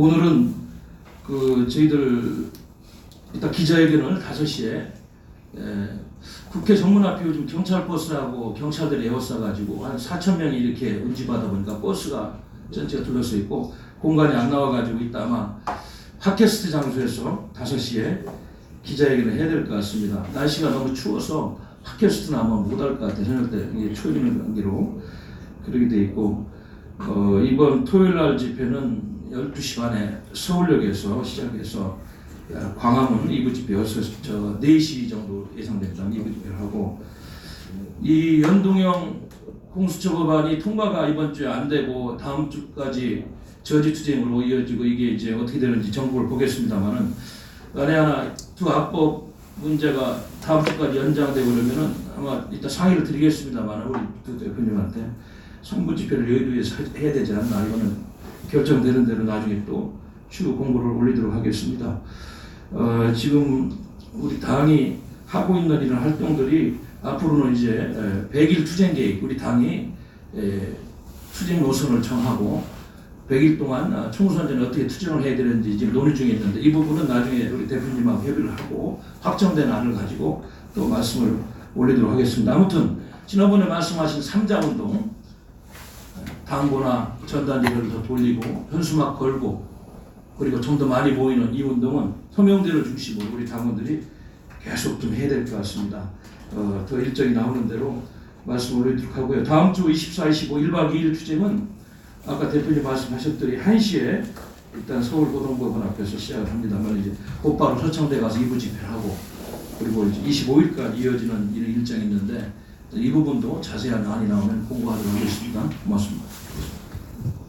오늘은 그 저희들 이따 기자회견을 5시에 국회 정문 앞에 요즘 경찰 버스하고 경찰들이 에워싸 가지고 한 4천 명이 이렇게 운집하다 보니까 버스가 전체가 둘러서 있고 공간이 안 나와 가지고 이따 아마 팟캐스트 장소에서 5시에 기자회견을 해야 될 것 같습니다. 날씨가 너무 추워서 팟캐스트는 아마 못할 것 같아요. 저녁 때 이게 초이는 관계로 그렇게 돼 있고 어, 이번 토요일 날 집회는 12시 반에 서울역에서 시작해서 어, 광화문 2부 집회여서 저 4시 정도 예상됩니다. 2부 집회를 하고 이 연동형 공수처 법안이 통과가 이번 주에 안 되고 다음 주까지 저지투쟁으로 이어지고 이게 이제 어떻게 되는지 정보를 보겠습니다만은 만에 하나 두 합법 문제가 다음 주까지 연장되고 그러면은 아마 이따 상의를 드리겠습니다만 우리 두 대표님한테 성부 집회를 여의도에서 해야 되지 않나 이거는 결정되는 대로 나중에 또 추후 공고를 올리도록 하겠습니다. 어, 지금 우리 당이 하고 있는 이런 활동들이 앞으로는 이제 100일 투쟁 계획 우리 당이 에, 투쟁 노선을 정하고 100일 동안 어, 총선 전에 어떻게 투쟁을 해야 되는지 지금 논의 중에 있는데 이 부분은 나중에 우리 대표님하고 협의를 하고 확정된 안을 가지고 또 말씀을 올리도록 하겠습니다. 아무튼 지난번에 말씀하신 삼자 운동 당보나 전단지를 더 돌리고 현수막 걸고 그리고 좀 더 많이 보이는 이 운동은 소명대로 중심으로 우리 당원들이 계속 좀 해야 될 것 같습니다. 어, 더 일정이 나오는 대로 말씀 올리도록 하고요. 다음 주 24, 25, 1박 2일 투쟁은 아까 대표님 말씀하셨더니 1시에 일단 서울 고등법원 앞에서 시작을 합니다만 이제 곧바로 서청대 가서 2부 집회를 하고 그리고 이제 25일까지 이어지는 이런 일정이 있는데 이 부분도 자세한 안이 나오면 공고하도록 하겠습니다. 고맙습니다.